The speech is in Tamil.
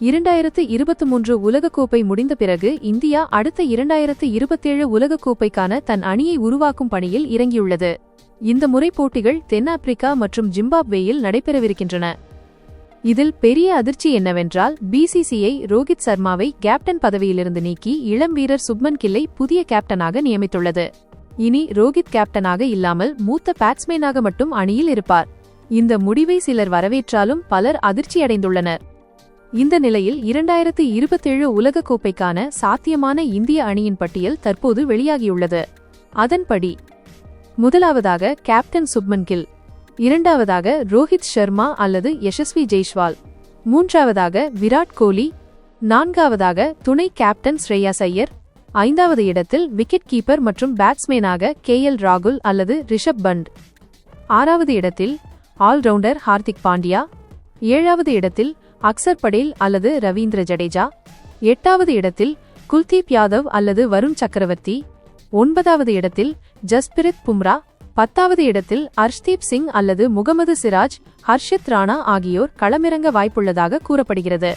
இரண்டாயிரத்து இருபத்தி மூன்று உலகக்கோப்பை முடிந்த பிறகு இந்தியா அடுத்த இரண்டாயிரத்து இருபத்தேழு உலகக்கோப்பைக்கான தன் அணியை உருவாக்கும் பணியில் இறங்கியுள்ளது. இந்த முறை போட்டிகள் தென்னாப்பிரிக்கா மற்றும் ஜிம்பாப்வேயில் நடைபெறவிருக்கின்றன. இதில் பெரிய அதிர்ச்சி என்னவென்றால் பிசிசிஐ ரோஹித் சர்மாவை கேப்டன் பதவியிலிருந்து நீக்கி இளம் வீரர் சுப்மன் கில்லை புதிய கேப்டனாக நியமித்துள்ளது. இனி ரோஹித் கேப்டனாக இல்லாமல் மூத்த பேட்ஸ்மேனாக மட்டும் அணியில் இருப்பார். இந்த முடிவை சிலர் வரவேற்றாலும் பலர் அதிர்ச்சியடைந்துள்ளனர். இந்த நிலையில் இரண்டாயிரத்து இருபத்தேழு உலகக்கோப்பைக்கான சாத்தியமான இந்திய அணியின் பட்டியல் தற்போது வெளியாகியுள்ளது. அதன்படி முதலாவதாக கேப்டன் சுப்மன் கில் இரண்டாவதாக ரோஹித் சர்மா அல்லது யசஸ்வி ஜெய்ஷ்வால் மூன்றாவதாக விராட் கோலி நான்காவதாக துணை கேப்டன் ஸ்ரேயாஸ் ஐயர் ஐந்தாவது இடத்தில் விக்கெட் கீப்பர் மற்றும் பேட்ஸ்மேனாக கே எல் ராகுல் அல்லது ரிஷப் பண்ட் ஆறாவது இடத்தில் ஆல்ரவுண்டர் ஹார்திக் பாண்டியா ஏழாவது இடத்தில் அக்சர் படேல் அல்லது ரவீந்திர ஜடேஜா. எட்டாவது இடத்தில் குல்தீப் யாதவ் அல்லது வருண் சக்கரவர்த்தி. ஒன்பதாவது இடத்தில் ஜஸ்பிரித் பும்ரா. பத்தாவது இடத்தில் அர்ஷ்தீப் சிங் அல்லது முகமது சிராஜ் ஹர்ஷித் ராணா ஆகியோர் களமிறங்க வாய்ப்புள்ளதாக கூறப்படுகிறது.